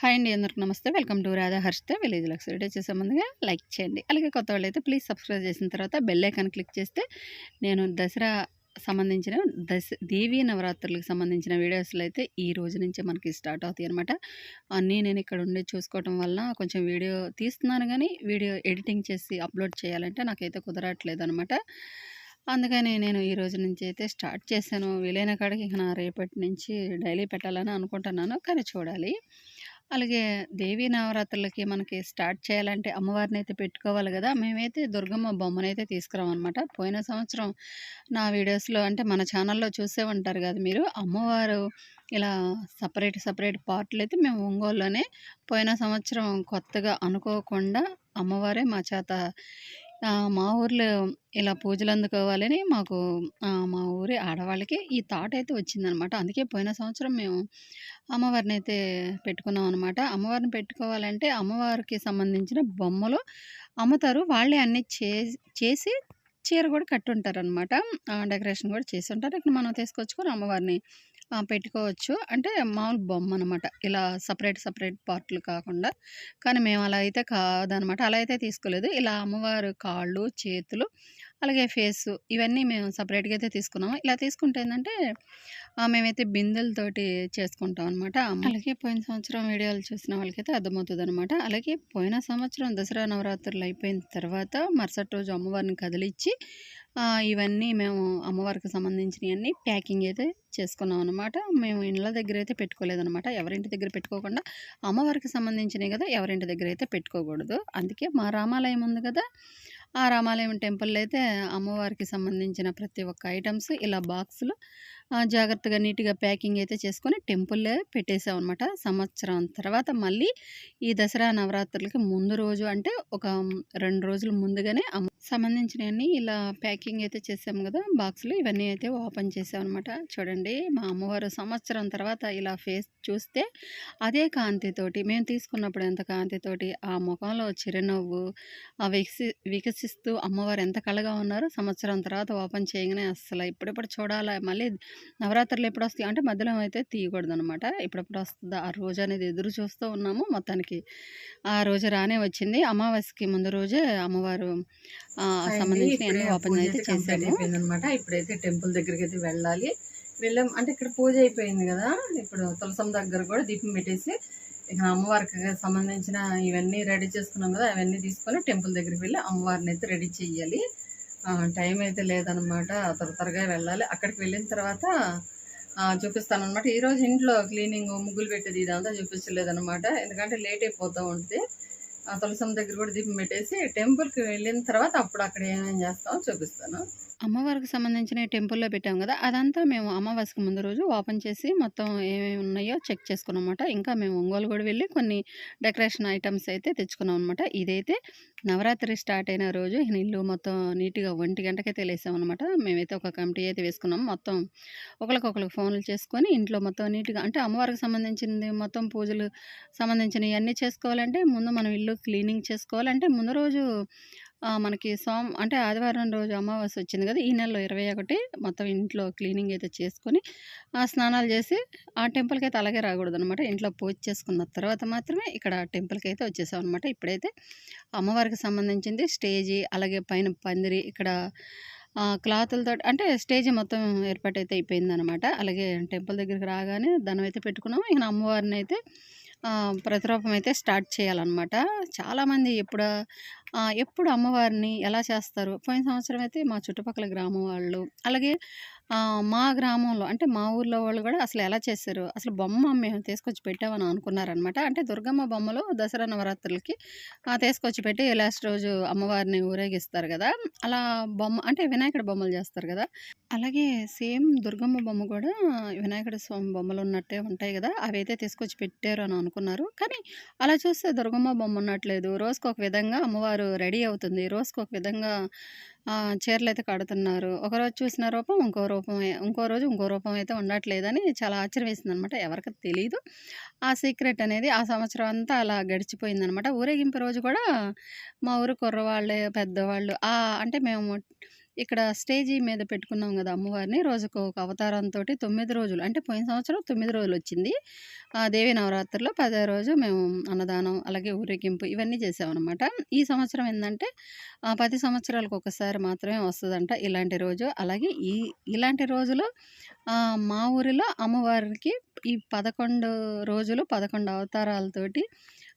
Hi అండి అందరికి namaste. Welcome to Radha Harshitha village luxury చేసే ముందుగా లైక్ చేయండి. అలాగే కొత్త వాళ్ళు అయితే ప్లీజ్ సబ్స్క్రైబ్ చేసిన తర్వాత బెల్ ఐకాన్ క్లిక్ చేస్తే నేను దసరా సంబంధించిన దశ దేవీ నవరాత్రులకు సంబంధించిన వీడియోస్లు అయితే ఈ రోజు నుంచే మనకి స్టార్ట్ అవుతాయి అనమాట అన్నీ నేను ఇక్కడ ఉండి చూసుకోవటం వల్ల కొంచెం వీడియో తీస్తున్నాను కానీ వీడియో ఎడిటింగ్ చేసి అప్లోడ్ చేయాలంటే నాకైతే కుదరట్లేదు అనమాట అందుకని నేను ఈ రోజు నుంచి అయితే స్టార్ట్ చేశాను. వీలైన కాడికి ఇక నా రేపటి నుంచి డైలీ పెట్టాలని అనుకుంటున్నాను. కానీ చూడాలి. అలాగే దేవీ నవరాత్రులకి మనకి స్టార్ట్ చేయాలంటే అమ్మవారిని అయితే పెట్టుకోవాలి కదా మేమైతే దుర్గమ్మ బొమ్మనైతే తీసుకురామన్నమాట పోయిన సంవత్సరం నా వీడియోస్లో అంటే మన ఛానల్లో చూసే ఉంటారు కదా మీరు అమ్మవారు ఇలా సపరేట్ సపరేట్ పార్ట్లు అయితే మేము ఒంగోలులోనే పోయిన సంవత్సరం కొత్తగా అనుకోకుండా అమ్మవారే మా చేత మా ఊర్లో ఇలా పూజలు అందుకోవాలని మాకు మా ఊరి ఆడవాళ్ళకి ఈ థాట్ అయితే వచ్చిందనమాట. అందుకే పోయిన సంవత్సరం మేము అమ్మవారిని అయితే పెట్టుకున్నాం అనమాట. అమ్మవారిని పెట్టుకోవాలంటే అమ్మవారికి సంబంధించిన బొమ్మలు అమ్ముతారు. వాళ్ళే అన్నీ చేసి చేసి చీర కూడా కట్టుంటారనమాట. డెకరేషన్ కూడా చేసి ఉంటారు ఇక్కడ మనం తీసుకొచ్చుకొని అమ్మవారిని పెట్టుకోవచ్చు. అంటే మామూలు బొమ్మ అనమాట. ఇలా సపరేట్ సపరేట్ పార్ట్‌లు కాకుండా. కానీ మేము అలా అయితే కాదనమాట. అలా అయితే తీసుకోలేదు. ఇలా అమ్మవారు కాళ్ళు, చేతులు అలాగే ఫేసు ఇవన్నీ మేము సపరేట్‌గా అయితే తీసుకున్నాము. ఇలా తీసుకుంటే ఏంటంటే మేమైతే బిందెలతోటి చేసుకుంటాం అనమాట. అలాగే పోయిన సంవత్సరం వీడియోలు చూసిన వాళ్ళకైతే అర్థమవుతుందనమాట. అలాగే పోయిన సంవత్సరం దసరా నవరాత్రులు అయిపోయిన తర్వాత మరుసటి రోజు అమ్మవారిని కదిలిచ్చి ఇవన్నీ మేము అమ్మవారికి సంబంధించినవన్నీ ప్యాకింగ్ అయితే చేసుకున్నాం అనమాట. మేము ఇండ్ల దగ్గర అయితే పెట్టుకోలేదనమాట. ఎవరింటి దగ్గర పెట్టుకోకుండా అమ్మవారికి సంబంధించినవి కదా! ఎవరింటి దగ్గర అయితే పెట్టుకోకూడదు. అందుకే మా రామాలయం ఉంది కదా! ఆ రామాలయం టెంపుల్‌లో అయితే అమ్మవారికి సంబంధించిన ప్రతి ఒక్క ఐటమ్స్ ఇలా బాక్సులు జాగ్రత్తగా నీట్‌గా ప్యాకింగ్ అయితే చేసుకొని టెంపుల్‌లో పెట్టేసామన్నమాట సంవత్సరం తర్వాత మళ్ళీ ఈ దసరా నవరాత్రులకి ముందు రోజు అంటే ఒక రెండు రోజుల ముందుగానే అమ్మ సంబంధించినవన్నీ ఇలా ప్యాకింగ్ అయితే చేసాము కదా! బాక్స్‌లో ఇవన్నీ అయితే ఓపెన్ చేసామనమాట. చూడండి మా అమ్మవారు సంవత్సరం తర్వాత ఇలా ఫేస్ చూస్తే అదే కాంతితోటి మేము తీసుకున్నప్పుడు ఎంత కాంతితోటి ఆ ముఖంలో చిరునవ్వు ఆ వికసి వికసిస్తూ అమ్మవారు ఎంత కళగా ఉన్నారో సంవత్సరం తర్వాత ఓపెన్ చేయగానే అస్సలు ఇప్పుడెప్పుడు చూడాలా మళ్ళీ నవరాత్రులు ఎప్పుడు వస్తాయి అంటే మధ్యలో అయితే తీయకూడదనమాట. ఇప్పుడప్పుడు వస్తుందా ఆ రోజు అనేది ఎదురు చూస్తూ ఉన్నాము. మొత్తానికి ఆ రోజు రానే వచ్చింది. అమావాస్యకి ముందు రోజే అమ్మవారు సంబంధించినవన్నీ ఓపెన్ అయితే. అనమాట ఇప్పుడైతే టెంపుల్ దగ్గరికి అయితే వెళ్ళాలి. వెళ్ళాం అంటే ఇక్కడ పూజ అయిపోయింది కదా! ఇప్పుడు తులసం దగ్గర కూడా దీపం పెట్టేసి ఇక అమ్మవారికి సంబంధించిన ఇవన్నీ రెడీ చేసుకున్నాం కదా! అవన్నీ తీసుకొని టెంపుల్ దగ్గరికి వెళ్ళి అమ్మవారిని అయితే రెడీ చెయ్యాలి. టైం అయితే లేదనమాట. త్వర త్వరగా వెళ్ళాలి. అక్కడికి వెళ్ళిన తర్వాత చూపిస్తాననమాట. ఈరోజు ఇంట్లో క్లీనింగ్, ముగ్గులు పెట్టేది ఇదంతా చూపించలేదనమాట. ఎందుకంటే లేట్ అయిపోతూ ఉంటుంది. తులసం దగ్గర కూడా దీపం పెట్టేసి టెంపుల్‌కి వెళ్ళిన తర్వాత అప్పుడు అక్కడ ఏమేమి చేస్తామో చూపిస్తాను. అమ్మవారికి సంబంధించిన టెంపుల్‌లో పెట్టాం కదా! అదంతా మేము అమావాస్యకి ముందు రోజు ఓపెన్ చేసి మొత్తం ఏమేమి ఉన్నాయో చెక్ చేసుకున్నాం అనమాట ఇంకా మేము ఒంగోలు కూడా వెళ్ళి కొన్ని డెకరేషన్ ఐటమ్స్ అయితే తెచ్చుకున్నాం అనమాట. ఇదైతే నవరాత్రి స్టార్ట్ అయిన రోజు ఇల్లు మొత్తం నీట్‌గా ఒంటి గంటకైతే లేసామనమాట. మేమైతే ఒక కమిటీ అయితే వేసుకున్నాం. మొత్తం ఒకరికొకరికి ఫోన్‌లు చేసుకొని ఇంట్లో మొత్తం నీట్‌గా అంటే అమ్మవారికి సంబంధించింది మొత్తం పూజలు సంబంధించినవి అన్నీ చేసుకోవాలంటే ముందు మనం ఇల్లు క్లీనింగ్ చేసుకోవాలంటే ముందు రోజు మనకి సోమ అంటే ఆదివారం రోజు అమావాస్య వచ్చింది కదా! ఈ నెలలో ఇరవై ఒకటి మొత్తం ఇంట్లో క్లీనింగ్ అయితే చేసుకొని స్నానాలు చేసి ఆ టెంపుల్కి అయితే అలాగే రాకూడదనమాట. ఇంట్లో పూజ చేసుకున్న తర్వాత మాత్రమే ఇక్కడ టెంపుల్కి అయితే వచ్చేసామనమాట. ఇప్పుడైతే అమ్మవారికి సంబంధించింది స్టేజి అలాగే పైన పందిరి ఇక్కడ క్లాతులతో అంటే స్టేజ్ మొత్తం ఏర్పాటు అయితే అయిపోయిందనమాట. అలాగే టెంపుల్ దగ్గరికి రాగానే దండం అయితే పెట్టుకున్నాము. ఇక అమ్మవారిని అయితే ప్రతిరూపం అయితే స్టార్ట్ చేయాలన్నమాట. చాలామంది ఎప్పుడు ఎప్పుడు అమ్మవారిని ఎలా చేస్తారు? పోయిన సంవత్సరం అయితే మా చుట్టుపక్కల గ్రామం వాళ్ళు అలాగే మా గ్రామంలో అంటే మా ఊర్లో వాళ్ళు కూడా అసలు ఎలా చేశారు? అసలు బొమ్మ మేము తీసుకొచ్చి పెట్టామని అనుకున్నారనమాట. అంటే దుర్గమ్మ బొమ్మలు దసరా నవరాత్రులకి తీసుకొచ్చి పెట్టి లాస్ట్ రోజు అమ్మవారిని ఊరేగిస్తారు కదా! అలా బొమ్మ అంటే వినాయకుడి బొమ్మలు చేస్తారు కదా! అలాగే సేమ్ దుర్గమ్మ బొమ్మ కూడా వినాయకుడి స్వామి బొమ్మలు ఉన్నట్టే ఉంటాయి కదా! అవైతే తీసుకొచ్చి పెట్టారు అని అనుకున్నారు. కానీ అలా చూస్తే దుర్గమ్మ బొమ్మ ఉన్నట్లేదు. రోజుకొక విధంగా అమ్మవారు రెడీ అవుతుంది. రోజుకొక విధంగా చీరలు అయితే కడుతున్నారు. ఒకరోజు చూసిన రూపం ఇంకో రూపం ఇంకో రోజు ఇంకో రూపం అయితే ఉండట్లేదని చాలా ఆశ్చర్యం అనమాట ఎవరికి తెలియదు ఆ సీక్రెట్ అనేది ఆ సంవత్సరం అంతా అలా గడిచిపోయిందనమాట. ఊరేగింపు రోజు కూడా మా ఊరు కుర్రవాళ్ళే, పెద్దవాళ్ళు అంటే మేము ఇక్కడ స్టేజీ మీద పెట్టుకున్నాం కదా అమ్మవారిని. రోజుకు ఒక అవతారంతో తొమ్మిది రోజులు అంటే పోయిన సంవత్సరం తొమ్మిది రోజులు వచ్చింది. ఆ దేవి నవరాత్రిలో పదో రోజు మేము అన్నదానం అలాగే ఊరేగింపు ఇవన్నీ చేసామన్నమాట. ఈ సంవత్సరం ఏంటంటే పది సంవత్సరాలకు ఒకసారి మాత్రమే వస్తుందంట ఇలాంటి రోజు. అలాగే ఈ ఇలాంటి రోజులో మా ఊరిలో అమ్మవారికి ఈ పదకొండు రోజులు పదకొండు అవతారాలతోటి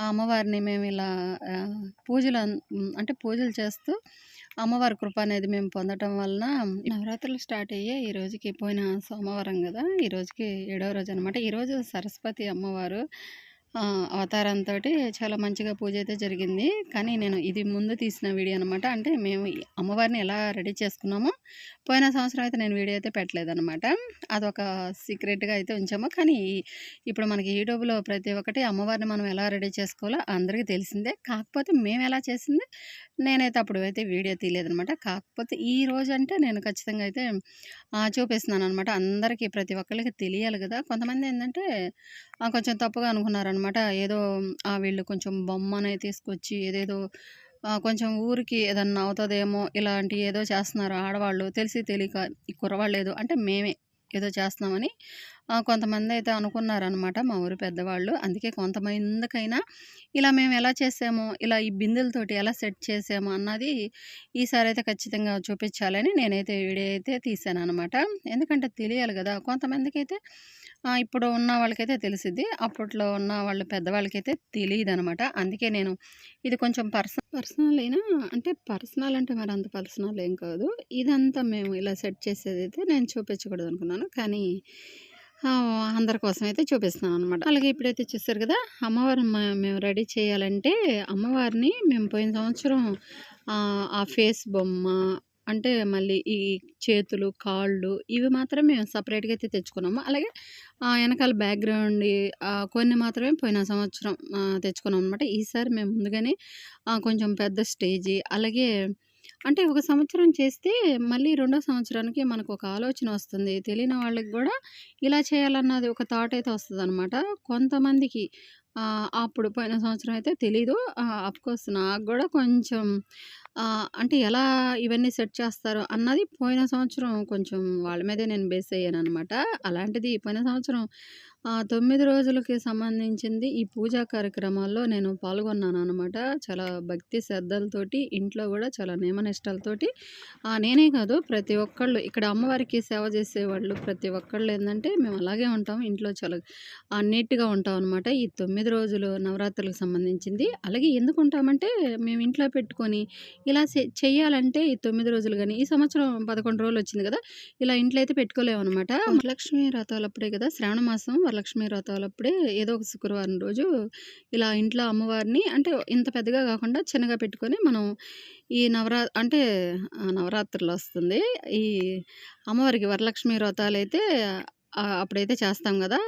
ఆ అమ్మవారిని మేము ఇలా పూజలు అంటే పూజలు చేస్తూ అమ్మవారి కృప అనేది మేము పొందటం వలన నవరాత్రులు స్టార్ట్ అయ్యే ఈ రోజుకి పోయిన సోమవారం కదా ఈ రోజుకి ఏడవ రోజు అనమాట ఈరోజు సరస్వతి అమ్మవారు అవతారంతో చాలా మంచిగా పూజ అయితే జరిగింది. కానీ నేను ఇది ముందు తీసిన వీడియో అనమాట అంటే మేము అమ్మవారిని ఎలా రెడీ చేసుకున్నామో పోయిన సంవత్సరం అయితే నేను వీడియో అయితే పెట్టలేదన్నమాట. అదొక సీక్రెట్గా అయితే ఉంచాము. కానీ ఇప్పుడు మనకి యూట్యూబ్లో ప్రతి ఒక్కటి అమ్మవారిని మనం ఎలా రెడీ చేసుకోవాలో అందరికీ తెలిసిందే. కాకపోతే మేము ఎలా చేసింది? నేనైతే అప్పుడు అయితే వీడియో తీయలేదనమాట కాకపోతే ఈ రోజు అంటే నేను ఖచ్చితంగా అయితే ఆ, చూపిస్తున్నాను అనమాట అందరికీ ప్రతి ఒక్కరికి తెలియాలి కదా. కొంతమంది ఏంటంటే కొంచెం తప్పుగా అనుకున్నారనమాట ఏదో ఆ, వీళ్ళు కొంచెం బొమ్మనే తీసుకొచ్చి ఏదేదో కొంచెం ఊరికి ఏదన్నా అవుతుందేమో ఇలాంటి ఏదో చేస్తున్నారు ఆడవాళ్ళు. తెలిసి తెలియక ఈ కుర్రవాళ్ళు అంటే మేమే ఏదో చేస్తున్నామని కొంతమంది అయితే అనుకున్నారనమాట మా ఊరి పెద్దవాళ్ళు. అందుకే కొంతమందికైనా ఇలా మేము ఎలా చేసామో ఇలా ఈ బిందెలతోటి ఎలా సెట్ చేసామో అన్నది ఈసారి అయితే ఖచ్చితంగా చూపించాలని నేనైతే వీడియో అయితే తీసాను అనమాట ఎందుకంటే తెలియాలి కదా కొంతమందికి అయితే ఇప్పుడు ఉన్న వాళ్ళకైతే తెలిసిద్ది. అప్పట్లో ఉన్న వాళ్ళు పెద్దవాళ్ళకైతే తెలియదు అనమాట అందుకే నేను ఇది కొంచెం పర్సనల్ పర్సనల్ అయినా అంటే పర్సనల్ అంటే మరి అంత పర్సనల్ ఏం కాదు. ఇదంతా మేము ఇలా సెట్ చేసేది అయితే నేను చూపించకూడదు అనుకున్నాను కానీ అందరి కోసం అయితే చూపిస్తున్నాను అనమాట. అలాగే ఇప్పుడైతే చూస్తారు కదా అమ్మవారిని మేము రెడీ చేయాలంటే అమ్మవారిని మేము పోయిన సంవత్సరం ఆ ఫేస్ బొమ్మ అంటే మళ్ళీ ఈ చేతులు కాళ్ళు ఇవి మాత్రం మేము సపరేట్గా అయితే తెచ్చుకున్నాము. అలాగే వెనకాల బ్యాక్గ్రౌండ్ కొన్ని మాత్రమే పోయిన సంవత్సరం తెచ్చుకున్నాం అనమాట ఈసారి మేము ముందుగానే కొంచెం పెద్ద స్టేజీ అలాగే అంటే ఒక సంవత్సరం చేస్తే మళ్ళీ రెండో సంవత్సరానికి మనకు ఒక ఆలోచన వస్తుంది. తెలియని వాళ్ళకి కూడా ఇలా చేయాలన్నది ఒక థాట్ అయితే వస్తుంది అనమాట కొంతమందికి అప్పుడు పోయిన సంవత్సరం అయితే తెలీదు. అఫ్కోర్స్ నాకు కూడా కొంచెం అంటే ఎలా ఇవన్నీ సెట్ చేస్తారు అన్నది పోయిన సంవత్సరం కొంచెం వాళ్ళ మీదే నేను బేస్ అయ్యాను అనమాట అలాంటిది పోయిన సంవత్సరం ఆ, తొమ్మిది రోజులకి సంబంధించింది ఈ పూజా కార్యక్రమాల్లో నేను పాల్గొన్నాను అనమాట చాలా భక్తి శ్రద్ధలతోటి ఇంట్లో కూడా చాలా నియమనిష్టలతోటి. నేనే కాదు ప్రతి ఒక్కళ్ళు ఇక్కడ అమ్మవారికి సేవ చేసేవాళ్ళు ప్రతి ఒక్కళ్ళు ఏంటంటే మేము అలాగే ఉంటాం ఇంట్లో చాలా నీట్గా ఉంటాం అనమాట ఈ తొమ్మిది రోజులు నవరాత్రులకు సంబంధించింది. అలాగే ఎందుకు ఉంటామంటే మేము ఇంట్లో పెట్టుకొని ఇలా చేయాలంటే చెయ్యాలంటే ఈ తొమ్మిది రోజులు కానీ ఈ సంవత్సరం పదకొండు రోజులు వచ్చింది కదా ఇలా ఇంట్లో అయితే పెట్టుకోలేము అనమాట రథాలు అప్పుడే కదా శ్రావణ మాసం వరలక్ష్మి వ్రతాలప్పుడే ఏదో ఒక శుక్రవారం రోజు ఇలా ఇంట్లో అమ్మవారిని అంటే ఇంత పెద్దగా కాకుండా చిన్నగా పెట్టుకొని మనం ఈ నవరా అంటే ఆ, నవరాత్రులు వస్తుంది. ఈ అమ్మవారికి వరలక్ష్మి వ్రతాలు అయితే అప్పుడైతే చేస్తాం కదా.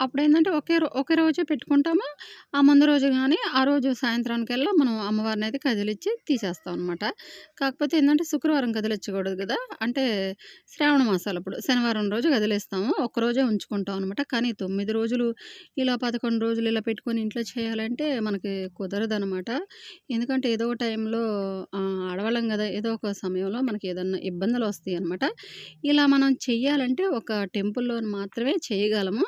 అప్పుడు ఏంటంటే ఒకే ఒకే రోజే పెట్టుకుంటాము? ఆ ముందు రోజు కానీ ఆ రోజు సాయంత్రానికల్లా మనం అమ్మవారిని అయితే కదిలిచ్చి తీసేస్తాం అనమాట కాకపోతే ఏంటంటే శుక్రవారం కదిలించకూడదు కదా? అంటే శ్రావణ మాసాలు అప్పుడు. శనివారం రోజు కదిలేస్తాము. ఒక్కరోజే ఉంచుకుంటాం అనమాట కానీ తొమ్మిది రోజులు ఇలా పదకొండు రోజులు ఇలా పెట్టుకొని ఇంట్లో చేయాలంటే మనకి కుదరదు అనమాట ఎందుకంటే ఏదో ఒక టైంలో అడవలం ఆడవాళ్ళం కదా ఏదో ఒక సమయంలో మనకి ఏదన్నా ఇబ్బందులు వస్తాయి అనమాట ఇలా మనం చెయ్యాలంటే ఒక టెంపుల్లో మాత్రమే చేయగలము.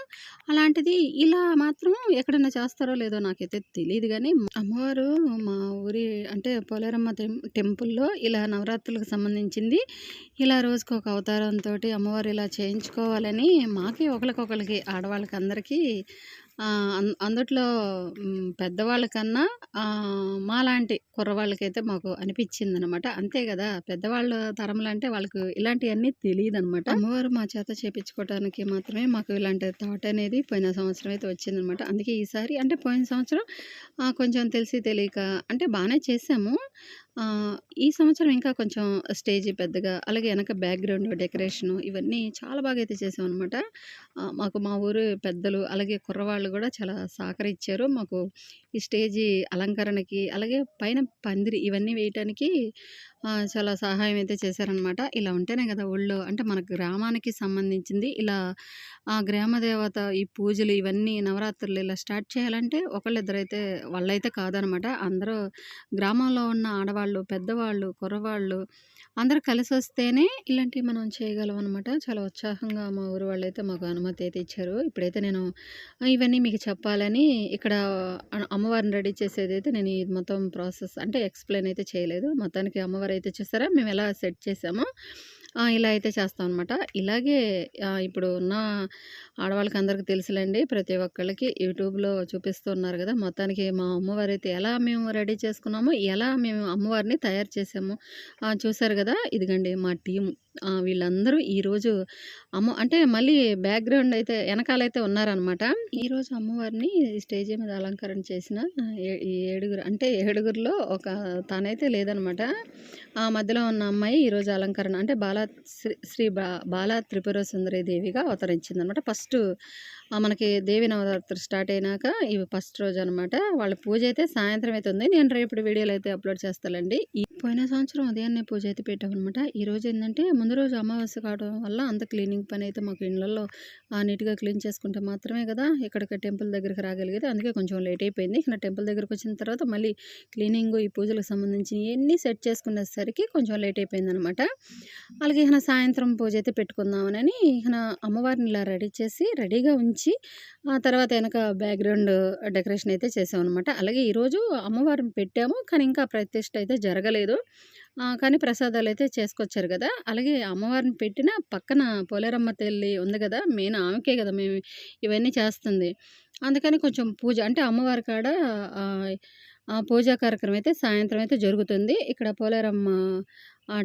అలాంటిది ఇలా మాత్రం ఎక్కడైనా చేస్తారో లేదో నాకైతే తెలియదు కానీ అమ్మవారు మా ఊరి అంటే పోలేరమ్మ టెం- టెంపుల్లో ఇలా నవరాత్రులకు సంబంధించింది. ఇలా రోజుకు ఒక అవతారంతో అమ్మవారు ఇలా చేయించుకోవాలని మాకే ఒకరికొకరికి ఆడవాళ్ళకి అందరికీ అందుట్లో పెద్దవాళ్ళకన్నా మాలాంటి కుర్రవాళ్ళకైతే మాకు అనిపించింది అనమాట అంతే కదా పెద్దవాళ్ళ తరములు అంటే వాళ్ళకు ఇలాంటివన్నీ తెలియదు అనమాట అమ్మవారు మా చేత చేపించుకోవడానికి మాత్రమే మాకు ఇలాంటి థాట్ అనేది పోయిన సంవత్సరం అయితే వచ్చిందనమాట. అందుకే ఈసారి అంటే పోయిన సంవత్సరం కొంచెం తెలిసి తెలియక అంటే బాగానే చేసాము ఈ సంవత్సరం ఇంకా కొంచెం స్టేజ్ పెద్దగా అలాగే వెనక బ్యాక్గ్రౌండ్ డెకరేషను ఇవన్నీ చాలా బాగా అయితే చేసాం అనమాట మాకు మా ఊరు పెద్దలు అలాగే కుర్రవాళ్ళు కూడా చాలా సహకరించారు. మాకు ఈ స్టేజి అలంకరణకి అలాగే పైన పందిరి ఇవన్నీ వేయటానికి చాలా సహాయం అయితే చేశారనమాట ఇలా ఉంటేనే కదా ఊళ్ళో అంటే మన గ్రామానికి సంబంధించింది ఇలా ఆ గ్రామ దేవత ఈ పూజలు ఇవన్నీ నవరాత్రులు ఇలా స్టార్ట్ చేయాలంటే ఒకళ్ళిద్దరైతే వాళ్ళైతే కాదనమాట అందరూ గ్రామంలో ఉన్న ఆడవాళ్ళు పెద్దవాళ్ళు కుర్రవాళ్ళు అందరు కలిసి వస్తేనే ఇలాంటివి మనం చేయగలం అనమాట. చాలా ఉత్సాహంగా మా ఊరు వాళ్ళైతే మాకు అనుమతి అయితే ఇచ్చారు. ఇప్పుడైతే నేను ఇవన్నీ మీకు చెప్పాలని ఇక్కడ అమ్మవారిని రెడీ చేసేదైతే నేను ఇది మొత్తం ప్రాసెస్ అంటే ఎక్స్‌ప్లెయిన్ అయితే చేయలేదు. మొత్తానికి అమ్మవారు అయితే చూసారా మేము ఎలా సెట్ చేసామో ఇలా అయితే చేస్తాం అనమాట ఇలాగే ఇప్పుడు ఉన్న ఆడవాళ్ళకి అందరికీ తెలుసులెండి. ప్రతి ఒక్కళ్ళకి యూట్యూబ్‌లో చూపిస్తున్నారు కదా! మొత్తానికి మా అమ్మవారైతే ఎలా మేము రెడీ చేసుకున్నామో, ఎలా మేము అమ్మవారిని తయారు చేసాము చూసారు కదా! ఇదిగండి మా టీము. ఆ! వీళ్ళందరూ ఈరోజు అమ్మ అంటే మళ్ళీ బ్యాక్‌గ్రౌండ్ అయితే వెనకాలైతే ఉన్నారనమాట. ఈరోజు అమ్మవారిని స్టేజి మీద అలంకరణ చేసిన ఏ ఈ ఏడుగురు అంటే ఏడుగురిలో ఒక తనైతే లేదనమాట. ఆ మధ్యలో ఉన్న అమ్మాయి ఈరోజు అలంకరణ అంటే బాలా శ్రీ శ్రీ బా బాలా త్రిపుర సుందరి దేవిగా అవతరించిందనమాట. అనమాట ఫస్ట్ మనకి దేవి నవరాత్రి స్టార్ట్ అయినాక ఇవి ఫస్ట్ రోజు అనమాట వాళ్ళ పూజ అయితే సాయంత్రం అయితే ఉంది. నేను రేపు వీడియోలు అయితే అప్‌లోడ్ చేస్తానండి పోయిన సంవత్సరం ఉదయాన్నే పూజ అయితే పెట్టామనమాట. ఈరోజు ఏంటంటే ముందు రోజు అమావాస్య కావడం వల్ల అంత క్లీనింగ్ పని అయితే మాకు ఇళ్ళల్లో నీట్‌గా క్లీన్ చేసుకుంటే మాత్రమే కదా ఇక్కడికి టెంపుల్ దగ్గరికి రాగలిగేది. అందుకే కొంచెం లేట్ అయిపోయింది. ఇక టెంపుల్ దగ్గరకొచ్చిన తర్వాత మళ్ళీ క్లీనింగ్ ఈ పూజలకు సంబంధించినయన్నీ సెట్ చేసుకునేసరికి కొంచెం లేట్ అయిపోయింది అనమాట అలాగే ఇకన సాయంత్రం పూజ అయితే పెట్టుకుందామనని ఇక అమ్మవారిని ఇలా రెడీ చేసి రెడీగా ఉంచి ఆ తర్వాత వెనక బ్యాక్‌గ్రౌండ్ డెకరేషన్ అయితే చేసామనమాట. అలాగే ఈరోజు అమ్మవారిని పెట్టాము. కానీ ఇంకా ప్రతిష్ట అయితే జరగలేదు. లేదు కానీ అయితే చేసుకొచ్చారు కదా అలాగే అమ్మవారిని పెట్టిన పక్కన పోలేరమ్మ తల్లి ఉంది కదా మెయిన్ ఆమెకే కదా మేము ఇవన్నీ చేస్తుంది. అందుకని కొంచెం పూజ అంటే అమ్మవారి కాడ పూజా కార్యక్రమం అయితే సాయంత్రం అయితే జరుగుతుంది. ఇక్కడ పోలేరమ్మ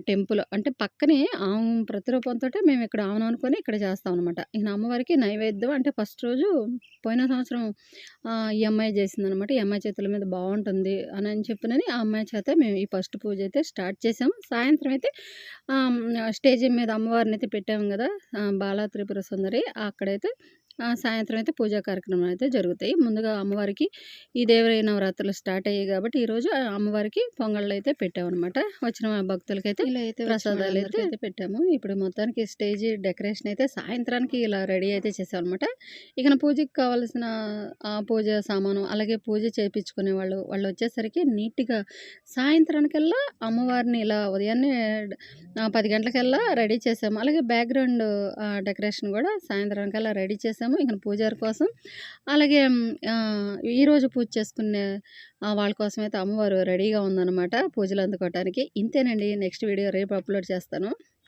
టెంపుల్ అంటే పక్కనే ఆమె ప్రతిరూపంతోటే మేము ఇక్కడ ఆమెను అనుకొని ఇక్కడ చేస్తామనమాట. ఈయన అమ్మవారికి నైవేద్యం అంటే ఫస్ట్ రోజు పోయిన సంవత్సరం ఈ అమ్మాయి చేసిందనమాట. ఈ అమ్మాయి చేతుల మీద బాగుంటుంది అని అని చెప్పినని ఆ అమ్మాయి చేత మేము ఈ ఫస్ట్ పూజ అయితే స్టార్ట్ చేసాము. సాయంత్రం అయితే స్టేజ్ మీద స్టేజి మీద పెట్టాము కదా బాలా త్రిపుర సుందరి అక్కడైతే సాయంత్రం అయితే పూజా కార్యక్రమాలు అయితే జరుగుతాయి. ముందుగా అమ్మవారికి ఈ దేవి నవరాత్రులు స్టార్ట్ అయ్యాయి గాబట్టి ఈరోజు అమ్మవారికి పొంగళ్ళైతే పెట్టామనమాట. వచ్చిన భక్తులకైతే ఇలా అయితే ప్రసాదాలైతే పెట్టాము. ఇప్పుడు మొత్తానికి స్టేజి డెకరేషన్ అయితే సాయంత్రానికి ఇలా రెడీ అయితే చేసామనమాట. ఇకన పూజకి కావాల్సిన పూజ సామాను అలాగే పూజ చేపించుకునేవాళ్ళు వాళ్ళొచ్చేసరికి నీట్‌గా సాయంత్రానికల్లా అమ్మవారిని ఇలా ఉదయాన్నే 10 గంటలకల్లా రెడీ చేసాము. అలాగే బ్యాక్‌గ్రౌండ్ డెకరేషన్ గూడా సాయంత్రానికల్లా రెడీ చేసాము. ఇంకా పూజారి కోసం అలాగే ఈరోజు పూజ చేసుకునే వాళ్ళ వాళ్ళ కోసమైతే అమ్మవారు రెడీగా ఉందన్నమాట పూజలు అందుకోవటానికి. ఇంతేనండి. నెక్స్ట్ వీడియో రేపు అప్‌లోడ్ చేస్తాను.